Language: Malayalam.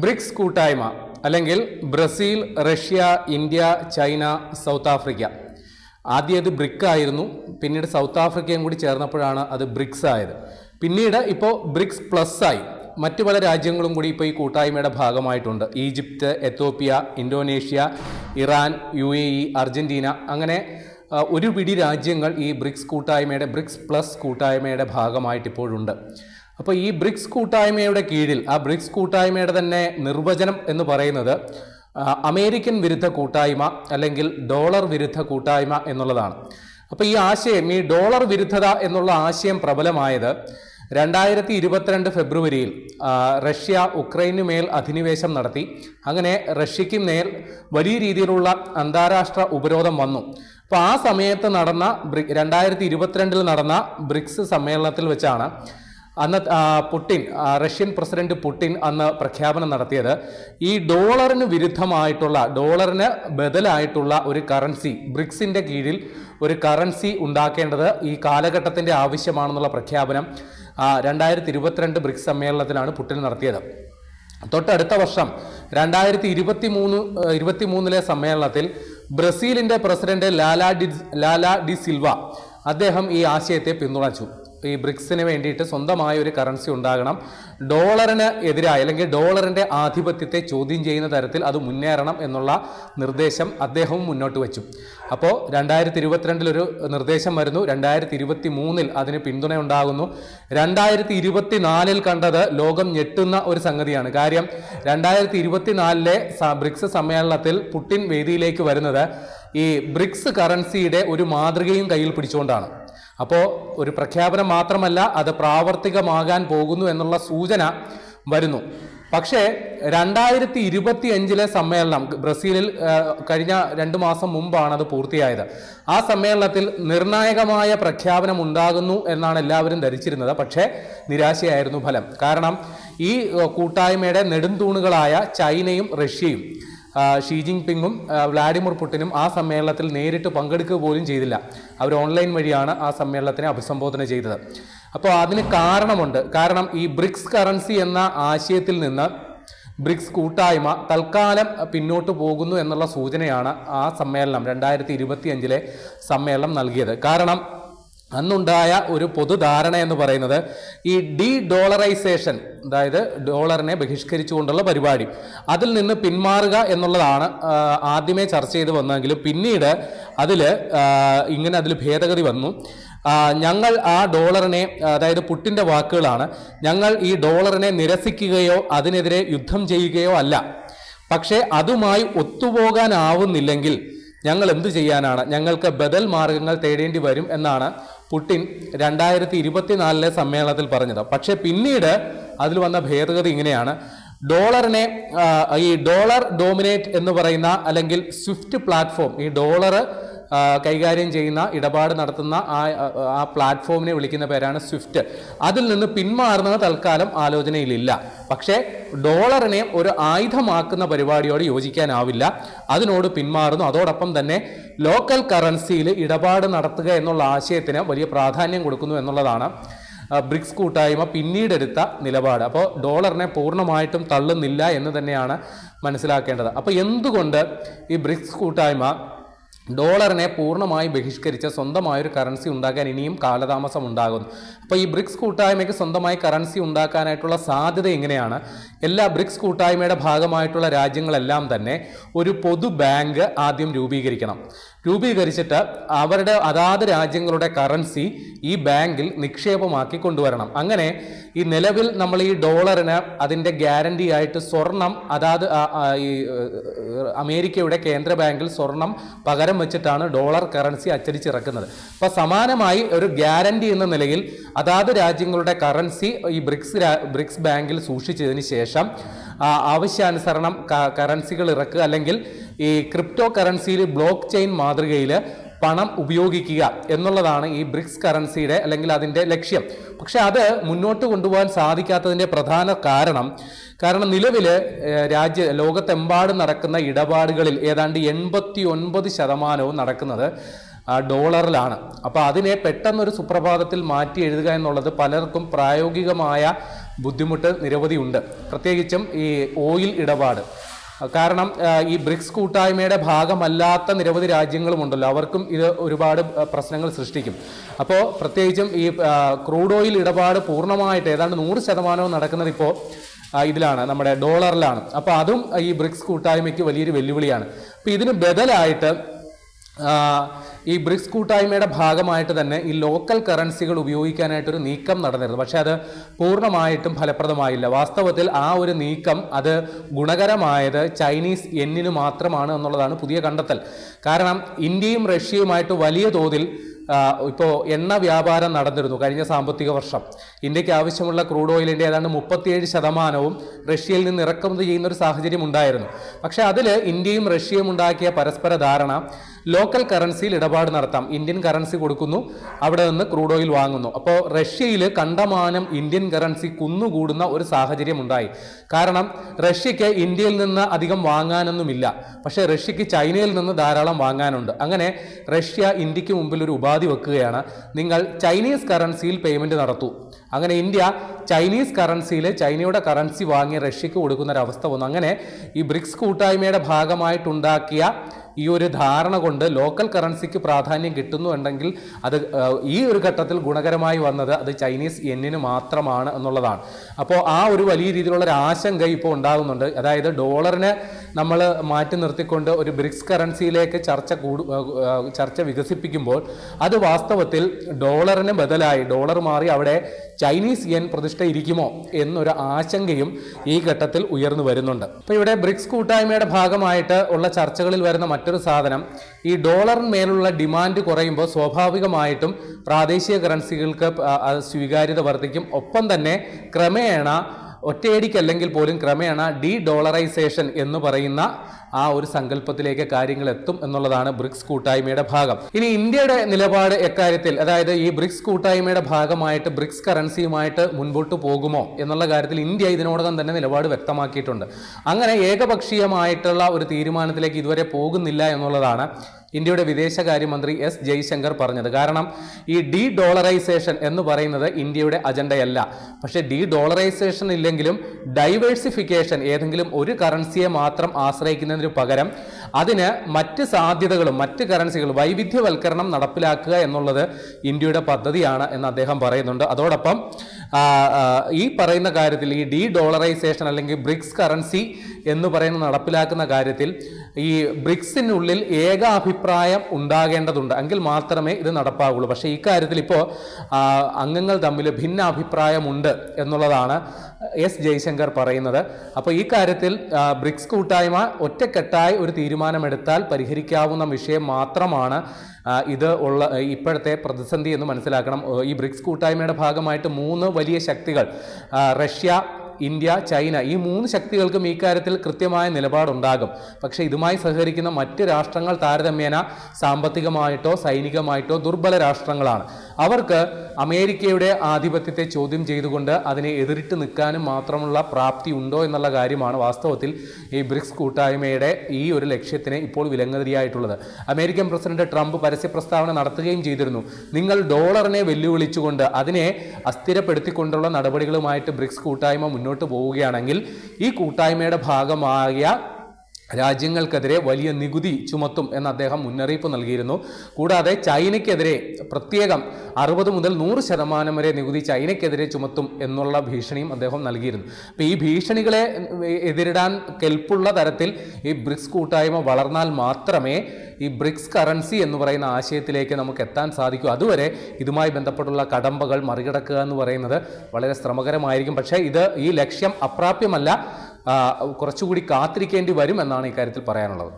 ബ്രിക്സ് കൂട്ടായ്മ അല്ലെങ്കിൽ Brazil Russia India China South Africa. ആദ്യം അത് ബ്രിക്ക് ആയിരുന്നു. പിന്നീട് സൗത്ത് ആഫ്രിക്കയും കൂടി ചേർന്നപ്പോഴാണ് അത് ബ്രിക്സ് ആയത്. പിന്നീട് ഇപ്പോൾ ബ്രിക്സ് പ്ലസ് ആയി. മറ്റു പല രാജ്യങ്ങളും കൂടി ഇപ്പോൾ ഈ കൂട്ടായ്മയുടെ ഭാഗമായിട്ടുണ്ട്. Egypt Ethiopia Indonesia Iran U A E Argentina അങ്ങനെ ഒരു പിടി രാജ്യങ്ങൾ ഈ ബ്രിക്സ് കൂട്ടായ്മയുടെ ബ്രിക്സ് പ്ലസ് കൂട്ടായ്മയുടെ ഭാഗമായിട്ട് ഇപ്പോഴുണ്ട്. അപ്പോൾ ഈ ബ്രിക്സ് കൂട്ടായ്മയുടെ കീഴിൽ ആ ബ്രിക്സ് കൂട്ടായ്മയുടെ തന്നെ നിർവചനം എന്ന് പറയുന്നത് അമേരിക്കൻ വിരുദ്ധ കൂട്ടായ്മ അല്ലെങ്കിൽ ഡോളർ വിരുദ്ധ കൂട്ടായ്മ എന്നുള്ളതാണ്. അപ്പോൾ ഈ ആശയം ഈ ഡോളർ വിരുദ്ധത എന്നുള്ള ആശയം പ്രബലമായത് രണ്ടായിരത്തി ഇരുപത്തിരണ്ട് ഫെബ്രുവരിയിൽ റഷ്യ ഉക്രൈനു മേൽ അധിനിവേശം നടത്തി. അങ്ങനെ റഷ്യയ്ക്ക് മേൽ വലിയ രീതിയിലുള്ള അന്താരാഷ്ട്ര ഉപരോധം വന്നു. അപ്പോൾ ആ സമയത്ത് നടന്ന ബ്രി രണ്ടായിരത്തി ഇരുപത്തിരണ്ടിൽ നടന്ന ബ്രിക്സ് സമ്മേളനത്തിൽ വെച്ചാണ് അന്ന് പുടിൻ റഷ്യൻ പ്രസിഡന്റ് പുടിൻ അന്ന് പ്രഖ്യാപനം നടത്തിയത്. ഈ ഡോളറിന് വിരുദ്ധമായിട്ടുള്ള ഡോളറിന് ബദലായിട്ടുള്ള ഒരു കറൻസി ബ്രിക്സിന്റെ കീഴിൽ ഒരു കറൻസി ഉണ്ടാക്കേണ്ടത് ഈ കാലഘട്ടത്തിന്റെ ആവശ്യമാണെന്നുള്ള പ്രഖ്യാപനം രണ്ടായിരത്തി ഇരുപത്തിരണ്ട് ബ്രിക്സ് സമ്മേളനത്തിലാണ് പുടിൻ നടത്തിയത്. തൊട്ടടുത്ത വർഷം രണ്ടായിരത്തി ഇരുപത്തി മൂന്ന് ഇരുപത്തി മൂന്നിലെ സമ്മേളനത്തിൽ ബ്രസീലിന്റെ president Lula da Lula da Silva അദ്ദേഹം ഈ ആശയത്തെ പിന്തുണച്ചു. ഈ ബ്രിക്സിന് വേണ്ടിയിട്ട് സ്വന്തമായ ഒരു കറൻസി ഉണ്ടാകണം. ഡോളറിന് എതിരായി അല്ലെങ്കിൽ ഡോളറിന്റെ ആധിപത്യത്തെ ചോദ്യം ചെയ്യുന്ന തരത്തിൽ അത് മുന്നേറണം എന്നുള്ള നിർദ്ദേശം അദ്ദേഹവും മുന്നോട്ട് വെച്ചു. അപ്പോൾ രണ്ടായിരത്തി ഇരുപത്തിരണ്ടിലൊരു നിർദ്ദേശം വരുന്നു. രണ്ടായിരത്തി ഇരുപത്തി മൂന്നിൽ അതിന് പിന്തുണ ഉണ്ടാകുന്നു. രണ്ടായിരത്തി ഇരുപത്തി നാലിൽ കണ്ടത് ലോകം ഞെട്ടുന്ന ഒരു സംഗതിയാണ്. കാര്യം രണ്ടായിരത്തി ഇരുപത്തിനാലിലെ ബ്രിക്സ് സമ്മേളനത്തിൽ പുട്ടിൻ വേദിയിലേക്ക് വരുന്നത് ഈ ബ്രിക്സ് കറൻസിയുടെ ഒരു മാതൃകയും കയ്യിൽ പിടിച്ചുകൊണ്ടാണ്. അപ്പോൾ ഒരു പ്രഖ്യാപനം മാത്രമല്ല അത് പ്രാവർത്തികമാകാൻ പോകുന്നു എന്നുള്ള സൂചന വരുന്നു. പക്ഷേ രണ്ടായിരത്തി ഇരുപത്തി അഞ്ചിലെ സമ്മേളനം ബ്രസീലിൽ കഴിഞ്ഞ രണ്ട് മാസം മുമ്പാണ് അത് പൂർത്തിയായത്. ആ സമ്മേളനത്തിൽ നിർണായകമായ പ്രഖ്യാപനം ഉണ്ടാകുന്നു എന്നാണ് എല്ലാവരും ധരിച്ചിരുന്നത്. പക്ഷേ നിരാശയായിരുന്നു ഫലം. കാരണം ഈ കൂട്ടായ്മയുടെ നെടുംതൂണുകളായ ചൈനയും റഷ്യയും ഷീ ജിങ് പിങ്ങും വ്ളാഡിമിർ പുടിനും ആ സമ്മേളനത്തിൽ നേരിട്ട് പങ്കെടുക്കുക പോലും ചെയ്തില്ല. അവർ ഓൺലൈൻ വഴിയാണ് ആ സമ്മേളനത്തിനെ അഭിസംബോധന ചെയ്തത്. അപ്പോൾ അതിന് കാരണമുണ്ട്. കാരണം ഈ ബ്രിക്സ് കറൻസി എന്ന ആശയത്തിൽ നിന്ന് ബ്രിക്സ് കൂട്ടായ്മ തൽക്കാലം പിന്നോട്ട് പോകുന്നു എന്നുള്ള സൂചനയാണ് ആ സമ്മേളനം രണ്ടായിരത്തി ഇരുപത്തി അഞ്ചിലെ സമ്മേളനം നൽകിയത്. കാരണം അന്നുണ്ടായ ഒരു പൊതുധാരണ എന്ന് പറയുന്നത് ഈ ഡി ഡോളറൈസേഷൻ അതായത് ഡോളറിനെ ബഹിഷ്കരിച്ചുകൊണ്ടുള്ള പരിപാടി അതിൽ നിന്ന് പിന്മാറുക എന്നുള്ളതാണ് ആദ്യമേ ചർച്ച ചെയ്ത് വന്നെങ്കിലും പിന്നീട് അതിൽ ഇങ്ങനെ അതിൽ ഭേദഗതി വന്നു. ഞങ്ങൾ ആ ഡോളറിനെ അതായത് പുട്ടിന്റെ വാക്കുകളാണ് ഞങ്ങൾ ഈ ഡോളറിനെ നിരസിക്കുകയോ അതിനെതിരെ യുദ്ധം ചെയ്യുകയോ അല്ല. പക്ഷേ അതുമായി ഒത്തുപോകാനാവുന്നില്ലെങ്കിൽ ഞങ്ങൾ എന്തു ചെയ്യാനാണ്? ഞങ്ങൾക്ക് ബദൽ മാർഗങ്ങൾ തേടേണ്ടി വരും എന്നാണ് പുടിൻ രണ്ടായിരത്തി ഇരുപത്തിനാലിലെ സമ്മേളനത്തിൽ പറഞ്ഞത്. പക്ഷേ പിന്നീട് അതിൽ വന്ന ഭേദഗതി ഇങ്ങനെയാണ്. ഡോളറിനെ ഈ ഡോളർ ഡോമിനേറ്റ് എന്ന് പറയുന്ന അല്ലെങ്കിൽ സ്വിഫ്റ്റ് പ്ലാറ്റ്ഫോം ഈ ഡോളർ കൈകാര്യം ചെയ്യുന്ന ഇടപാട് നടത്തുന്ന ആ ആ പ്ലാറ്റ്ഫോമിനെ വിളിക്കുന്ന പേരാണ് സ്വിഫ്റ്റ്. അതിൽ നിന്ന് പിന്മാറുന്നത് തൽക്കാലം ആലോചനയിലില്ല. പക്ഷേ ഡോളറിനെ ഒരു ആയുധമാക്കുന്ന പരിപാടിയോട് യോജിക്കാനാവില്ല. അതിനോട് പിന്മാറുന്നു. അതോടൊപ്പം തന്നെ ലോക്കൽ കറൻസിയിൽ ഇടപാട് നടത്തുക എന്നുള്ള ആശയത്തിന് വലിയ പ്രാധാന്യം കൊടുക്കുന്നു എന്നുള്ളതാണ് ബ്രിക്സ് കൂട്ടായ്മ പിന്നീടെടുത്ത നിലപാട്. അപ്പോൾ ഡോളറിനെ പൂർണമായിട്ടും തള്ളുന്നില്ല എന്ന് തന്നെയാണ് മനസ്സിലാക്കേണ്ടത്. അപ്പോൾ എന്തുകൊണ്ട് ഈ ബ്രിക്സ് കൂട്ടായ്മ ഡോളറിനെ പൂർണമായി ബഹിഷ്കരിച്ച് സ്വന്തമായൊരു കറൻസി ഉണ്ടാക്കാൻ ഇനിയും കാലതാമസം ഉണ്ടാകുന്നു. അപ്പോൾ ഈ ബ്രിക്സ് കൂട്ടായ്മയ്ക്ക് സ്വന്തമായി കറൻസി ഉണ്ടാക്കാനായിട്ടുള്ള സാധ്യത എങ്ങനെയാണ്? എല്ലാ ബ്രിക്സ് കൂട്ടായ്മയുടെ ഭാഗമായിട്ടുള്ള രാജ്യങ്ങളെല്ലാം തന്നെ ഒരു പൊതു ബാങ്ക് ആദ്യം രൂപീകരിക്കണം. രൂപീകരിച്ചിട്ട് അവരുടെ അതാത് രാജ്യങ്ങളുടെ കറൻസി ഈ ബാങ്കിൽ നിക്ഷേപമാക്കി കൊണ്ടുവരണം. അങ്ങനെ ഈ നിലവിൽ നമ്മൾ ഈ ഡോളറിന് അതിന്റെ ഗ്യാരണ്ടി ആയിട്ട് സ്വർണം അതാത് ഈ അമേരിക്കയുടെ കേന്ദ്ര ബാങ്കിൽ സ്വർണം പകരം വെച്ചിട്ടാണ് ഡോളർ കറൻസി അച്ചടിച്ചിറക്കുന്നത്. അപ്പോൾ സമാനമായി ഒരു ഗ്യാരണ്ടി എന്ന നിലയിൽ അതാത് രാജ്യങ്ങളുടെ കറൻസി ഈ ബ്രിക്സ് ബ്രിക്സ് ബാങ്കിൽ സൂക്ഷിച്ചതിന് ശേഷം ആവശ്യാനുസരണം കറൻസികൾ ഇറക്കുക അല്ലെങ്കിൽ ഈ ക്രിപ്റ്റോ കറൻസിയിൽ ബ്ലോക്ക് ചെയിൻ മാതൃകയിൽ പണം ഉപയോഗിക്കുക എന്നുള്ളതാണ് ഈ ബ്രിക്സ് കറൻസിയുടെ അല്ലെങ്കിൽ അതിന്റെ ലക്ഷ്യം. പക്ഷെ അത് മുന്നോട്ട് കൊണ്ടുപോകാൻ സാധിക്കാത്തതിന്റെ പ്രധാന കാരണം കാരണം നിലവിൽ രാജ്യ ലോകത്തെമ്പാടും നടക്കുന്ന ഇടപാടുകളിൽ ഏതാണ്ട് എൺപത്തി ഒൻപത് ശതമാനവും നടക്കുന്നത് ഡോളറിലാണ്. അപ്പോൾ അതിനെ പെട്ടെന്നൊരു സുപ്രഭാതത്തിൽ മാറ്റി എഴുതുക എന്നുള്ളത് പലർക്കും പ്രായോഗികമായ ബുദ്ധിമുട്ട് നിരവധിയുണ്ട്. പ്രത്യേകിച്ചും ഈ ഓയിൽ ഇടപാട്. കാരണം ഈ ബ്രിക്സ് കൂട്ടായ്മയുടെ ഭാഗമല്ലാത്ത നിരവധി രാജ്യങ്ങളുമുണ്ടല്ലോ. അവർക്കും ഇത് ഒരുപാട് പ്രശ്നങ്ങൾ സൃഷ്ടിക്കും. അപ്പോൾ പ്രത്യേകിച്ചും ഈ ക്രൂഡ് ഓയിൽ ഇടപാട് പൂർണമായിട്ട് ഏതാണ്ട് നൂറ് ശതമാനവും നടക്കുന്നത് ഇപ്പോൾ ഇതിലാണ് നമ്മുടെ ഡോളറിലാണ്. അപ്പോൾ അതും ഈ ബ്രിക്സ് കൂട്ടായ്മയ്ക്ക് വലിയൊരു വെല്ലുവിളിയാണ്. അപ്പോൾ ഇതിന് ബദലായിട്ട് ഈ ബ്രിക്സ് കൂട്ടായ്മയുടെ ഭാഗമായിട്ട് തന്നെ ഈ ലോക്കൽ കറൻസികൾ ഉപയോഗിക്കാനായിട്ടൊരു നീക്കം നടന്നിരുന്നു. പക്ഷേ അത് പൂർണമായിട്ടും ഫലപ്രദമായില്ല. വാസ്തവത്തിൽ ആ ഒരു നീക്കം അത് ഗുണകരമായത് ചൈനീസ് എന്നിനു മാത്രമാണ് എന്നുള്ളതാണ് പുതിയ കണ്ടെത്തൽ. കാരണം ഇന്ത്യയും റഷ്യയുമായിട്ട് വലിയ തോതിൽ ഇപ്പോൾ എണ്ണ വ്യാപാരം നടന്നിരുന്നു കഴിഞ്ഞ സാമ്പത്തിക വർഷം. ഇന്ത്യയ്ക്ക് ആവശ്യമുള്ള ക്രൂഡ് ഓയിലിന്റെ ഏതാണ്ട് മുപ്പത്തിയേഴ് ശതമാനവും റഷ്യയിൽ നിന്ന് ഇറക്കുമതി ചെയ്യുന്ന ഒരു സാഹചര്യം ഉണ്ടായിരുന്നു. പക്ഷേ അതിൽ ഇന്ത്യയും റഷ്യയും ഉണ്ടാക്കിയ പരസ്പര ധാരണ ലോക്കൽ കറൻസിയിൽ ഇടപാട് നടത്താം. ഇന്ത്യൻ കറൻസി കൊടുക്കുന്നു അവിടെ നിന്ന് ക്രൂഡ് ഓയിൽ വാങ്ങുന്നു. അപ്പോൾ റഷ്യയിൽ കണ്ടമാനം ഇന്ത്യൻ കറൻസി കുന്നുകൂടുന്ന ഒരു സാഹചര്യം ഉണ്ടായി. കാരണം റഷ്യക്ക് ഇന്ത്യയിൽ നിന്ന് അധികം വാങ്ങാനൊന്നുമില്ല. പക്ഷേ റഷ്യക്ക് ചൈനയിൽ നിന്ന് ധാരാളം വാങ്ങാനുണ്ട്. അങ്ങനെ റഷ്യ ഇന്ത്യയ്ക്ക് മുമ്പിൽ ഒരു ഉപാധി വെക്കുകയാണ്. നിങ്ങൾ ചൈനീസ് കറൻസിയിൽ പേയ്മെന്റ് നടത്തൂ. അങ്ങനെ ഇന്ത്യ ചൈനീസ് കറൻസിയിൽ ചൈനയുടെ കറൻസി വാങ്ങി റഷ്യക്ക് കൊടുക്കുന്ന ഒരു അവസ്ഥ വന്നു. അങ്ങനെ ഈ ബ്രിക്സ് കൂട്ടായ്മയുടെ ഭാഗമായിട്ടുണ്ടാക്കിയ ഈ ഒരു ധാരണ കൊണ്ട് ലോക്കൽ കറൻസിക്ക് പ്രാധാന്യം കിട്ടുന്നുണ്ടെങ്കിൽ അത് ഈ ഒരു ഘട്ടത്തിൽ ഗുണകരമായി വന്നത് അത് ചൈനീസ് എന്നിന് മാത്രമാണ് എന്നുള്ളതാണ്. അപ്പോൾ ആ ഒരു വലിയ രീതിയിലുള്ള ഒരു ആശങ്ക ഇപ്പോൾ ഉണ്ടാകുന്നുണ്ട്. അതായത് ഡോളറിനെ നമ്മൾ മാറ്റി നിർത്തിക്കൊണ്ട് ഒരു ബ്രിക്സ് കറൻസിയിലേക്ക് ചർച്ച കൂടു ചർച്ച വികസിപ്പിക്കുമ്പോൾ അത് വാസ്തവത്തിൽ ഡോളറിന് ബദലായി ഡോളർ മാറി അവിടെ ചൈനീസ് യെൻ പ്രതിഷ്ഠ ഇരിക്കുമോ എന്നൊരു ആശങ്കയും ഈ ഘട്ടത്തിൽ ഉയർന്നു വരുന്നുണ്ട്. അപ്പോൾ ഇവിടെ ബ്രിക്സ് കൂട്ടായ്മയുടെ ഭാഗമായിട്ട് ഉള്ള ചർച്ചകളിൽ വരുന്ന മറ്റൊരു സാധനം ഈ ഡോളറിന്മേലുള്ള ഡിമാൻഡ് കുറയുമ്പോൾ സ്വാഭാവികമായിട്ടും പ്രാദേശിക കറൻസികൾക്ക് സ്വീകാര്യത വർദ്ധിക്കും. ഒപ്പം തന്നെ ക്രമേണ ഒറ്റയടിക്കല്ലെങ്കിൽ പോലും ക്രമേണ ഡി ഡോളറൈസേഷൻ എന്ന് പറയുന്ന ആ ഒരു സങ്കല്പത്തിലേക്ക് കാര്യങ്ങൾ എത്തും എന്നുള്ളതാണ് ബ്രിക്സ് കൂട്ടായ്മയുടെ ഭാഗം. ഇനി ഇന്ത്യയുടെ നിലപാട് എക്കാര്യത്തിൽ അതായത് ഈ ബ്രിക്സ് കൂട്ടായ്മയുടെ ഭാഗമായിട്ട് ബ്രിക്സ് കറൻസിയുമായിട്ട് മുൻപോട്ട് പോകുമോ എന്നുള്ള കാര്യത്തിൽ ഇന്ത്യ ഇതിനോടകം തന്നെ നിലപാട് വ്യക്തമാക്കിയിട്ടുണ്ട്. അങ്ങനെ ഏകപക്ഷീയമായിട്ടുള്ള ഒരു തീരുമാനത്തിലേക്ക് ഇതുവരെ പോകുന്നില്ല എന്നുള്ളതാണ് ഇന്ത്യയുടെ വിദേശകാര്യമന്ത്രി എസ് ജയശങ്കർ പറഞ്ഞത്. കാരണം ഈ ഡി ഡോളറൈസേഷൻ എന്ന് പറയുന്നത് ഇന്ത്യയുടെ അജണ്ടയല്ല. പക്ഷേ ഡി ഡോളറൈസേഷൻ ഇല്ലെങ്കിലും ഡൈവേഴ്സിഫിക്കേഷൻ ഏതെങ്കിലും ഒരു കറൻസിയെ മാത്രം ആശ്രയിക്കുന്നതിന് പകരം അതിന് മറ്റ് സാധ്യതകളും മറ്റ് കറൻസികൾ വൈവിധ്യവൽക്കരണം നടപ്പിലാക്കുക എന്നുള്ളത് ഇന്ത്യയുടെ പദ്ധതിയാണ് എന്ന് അദ്ദേഹം പറയുന്നുണ്ട്. അതോടൊപ്പം ഈ പറയുന്ന കാര്യത്തിൽ ഈ ഡി ഡോളറൈസേഷൻ അല്ലെങ്കിൽ ബ്രിക്സ് കറൻസി എന്ന് പറയുന്ന നടപ്പിലാക്കുന്ന കാര്യത്തിൽ ഈ ബ്രിക്സിനുള്ളിൽ ഏകാഭിപ്രായം ഉണ്ടാകേണ്ടതുണ്ട്. എങ്കിൽ മാത്രമേ ഇത് നടപ്പാകുള്ളൂ. പക്ഷേ ഇക്കാര്യത്തിൽ ഇപ്പോൾ അംഗങ്ങൾ തമ്മിൽ ഭിന്ന അഭിപ്രായമുണ്ട് എന്നുള്ളതാണ് എസ് ജയശങ്കർ പറയുന്നത്. അപ്പോൾ ഈ കാര്യത്തിൽ ബ്രിക്സ് കൂട്ടായ്മ ഒറ്റക്കെട്ടായി ഒരു തീരുമാനമെടുത്താൽ പരിഹരിക്കാവുന്ന വിഷയം മാത്രമാണ് ഇത് ഉള്ള ഇപ്പോഴത്തെ പ്രതിസന്ധി എന്ന് മനസ്സിലാക്കണം. ഈ ബ്രിക്സ് കൂട്ടായ്മയുടെ ഭാഗമായിട്ട് മൂന്ന് വലിയ ശക്തികൾ റഷ്യ ഇന്ത്യ ചൈന ഈ മൂന്ന് ശക്തികൾക്കും ഈ കാര്യത്തിൽ കൃത്യമായ നിലപാടുണ്ടാകും. പക്ഷേ ഇതുമായി സഹകരിക്കുന്ന മറ്റ് രാഷ്ട്രങ്ങൾ താരതമ്യേന സാമ്പത്തികമായിട്ടോ സൈനികമായിട്ടോ ദുർബല രാഷ്ട്രങ്ങളാണ്. അവർക്ക് അമേരിക്കയുടെ ആധിപത്യത്തെ ചോദ്യം ചെയ്തുകൊണ്ട് അതിനെ എതിരിട്ട് നിൽക്കാനും മാത്രമുള്ള പ്രാപ്തി ഉണ്ടോ എന്നുള്ള കാര്യമാണ് വാസ്തവത്തിൽ ഈ ബ്രിക്സ് കൂട്ടായ്മയുടെ ഈ ഒരു ലക്ഷ്യത്തിന് ഇപ്പോൾ വിലങ്ങതിരിയായിട്ടുള്ളത്. അമേരിക്കൻ പ്രസിഡന്റ് ട്രംപ് പരസ്യ പ്രസ്താവന നടത്തുകയും ചെയ്തിരുന്നു. നിങ്ങൾ ഡോളറിനെ വെല്ലുവിളിച്ചുകൊണ്ട് അതിനെ അസ്ഥിരപ്പെടുത്തിക്കൊണ്ടുള്ള നടപടികളുമായിട്ട് ബ്രിക്സ് കൂട്ടായ്മ മുന്നോട്ട് പോവുകയാണെങ്കിൽ ഈ കൂട്ടായ്മയുടെ ഭാഗമായ രാജ്യങ്ങൾക്കെതിരെ വലിയ നികുതി ചുമത്തും എന്ന് അദ്ദേഹം മുന്നറിയിപ്പ് നൽകിയിരുന്നു. കൂടാതെ ചൈനയ്ക്കെതിരെ പ്രത്യേകം അറുപത് മുതൽ നൂറ് ശതമാനം വരെ നികുതി ചൈനയ്ക്കെതിരെ ചുമത്തും എന്നുള്ള ഭീഷണിയും അദ്ദേഹം നൽകിയിരുന്നു. അപ്പോൾ ഈ ഭീഷണികളെ എതിരിടാൻ കെൽപ്പുള്ള തരത്തിൽ ഈ ബ്രിക്സ് കൂട്ടായ്മ വളർന്നാൽ മാത്രമേ ഈ ബ്രിക്സ് കറൻസി എന്ന് പറയുന്ന ആശയത്തിലേക്ക് നമുക്ക് എത്താൻ സാധിക്കൂ. അതുവരെ ഇതുമായി ബന്ധപ്പെട്ടുള്ള കടമ്പകൾ മറികടക്കുക എന്ന് പറയുന്നത് വളരെ ശ്രമകരമായിരിക്കും. പക്ഷേ ഇത് ഈ ലക്ഷ്യം അപ്രാപ്യമല്ല. കുറച്ചുകൂടി കാത്തിരിക്കേണ്ടി വരും എന്നാണ് ഇക്കാര്യത്തിൽ പറയാനുള്ളത്.